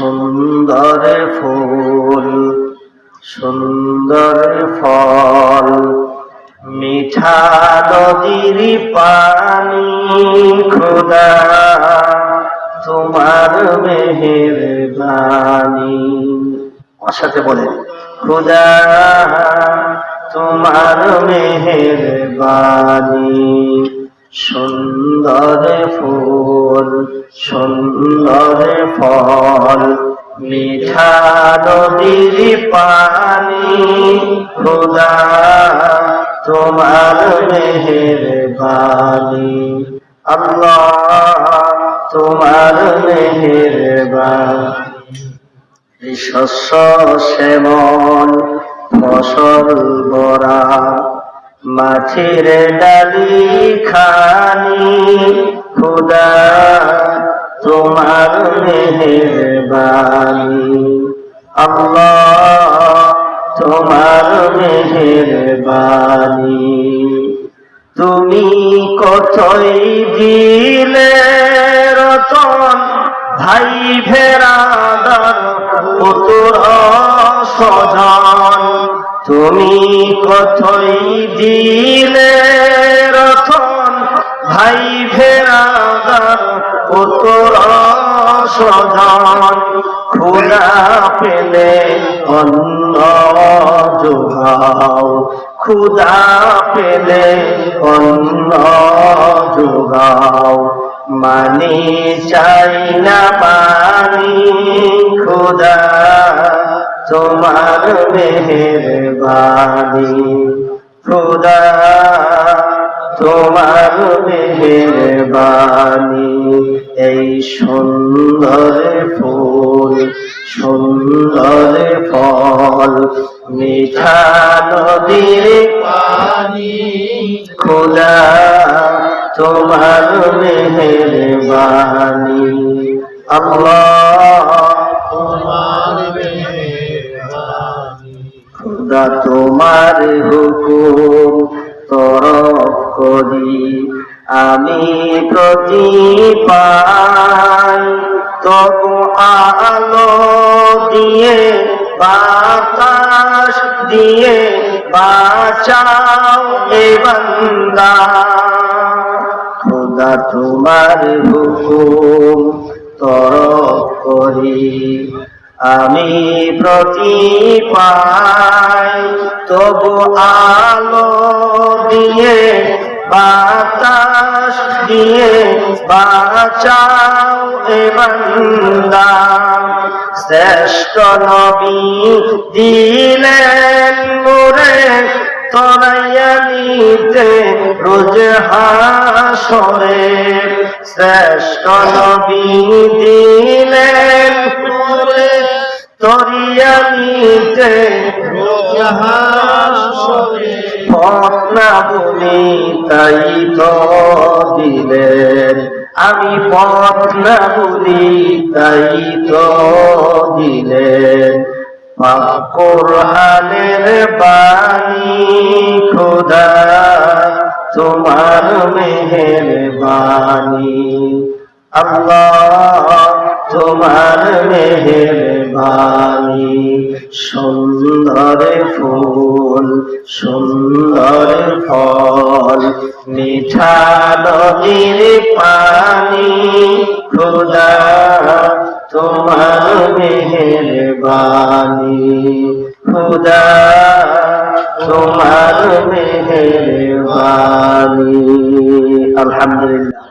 সুন্দর ফুল, সুন্দর ফল, মিঠা নদীর পানি খোদা, তোমার মেহেরবানি। আমার সাথে বলে, খোদা, তোমার মেহেরবানি। সুন্দর ফুল, সুন্দর ফল, মিঠা নদীর পানি। খোদা, তোমার মেহেরবানি। আল্লাহ, তোমার মেহেরবানি। শস্য শ্যামল, ফসল বরা মাছের ডালি খানি। খুদা তোমার মেহেরবানি আল্লাহ তোমার মেহেরবানি তুমি কতই দিলে রতন ভাই ভেরাদার পুতুর সজন তুমি কতই দিলে রতন ভাই ভেরাদার পুতুর সজন খোলা পেলে অন্য যোগাও খুদা পেলে অন্য যোগাও মানি চাই না পানি, খুদা তোমার মেহেরবানি। খুদা তোমার মেহেরবানি এই সুন্দর ফুল, সুন্দর ফল, মিঠা নদীর পানি, খোদা তোমার মেহেরবানি আল্লাহ তোমার খোদা তোমার হুকুম প্রতি পাই তবু আলো দিয়ে বাতাস দিয়ে বাঁচাও এ বান্দা। খোদা তোমার হুকুম তরফ করি। আমি প্রতি পাই তবু আলো দিয়ে বাতাস দিয়ে বাঁচাও এ শ্রেষ্ঠ নবী দিলেন মোরে তরাইয়া নিতে রোজ হাসরে। শ্রেষ্ঠ নবী দিলেন মোরে, তরিয়া রোজ হাসরে। পথ না বলি তাই তো দিলেন আমি পথ না তাই তো দিলেন কোরআনের বাণী খোদা, তোমার মেহেরবানি আল্লাহ তোমার মেহেরবানি সুন্দর ফুল সুন্দর ফল, মিঠা নদীর পানি। খোদা, তোমার মেহেরবানি খোদা, তোমার মেহেরবানি আলহামদুলিল্লাহ।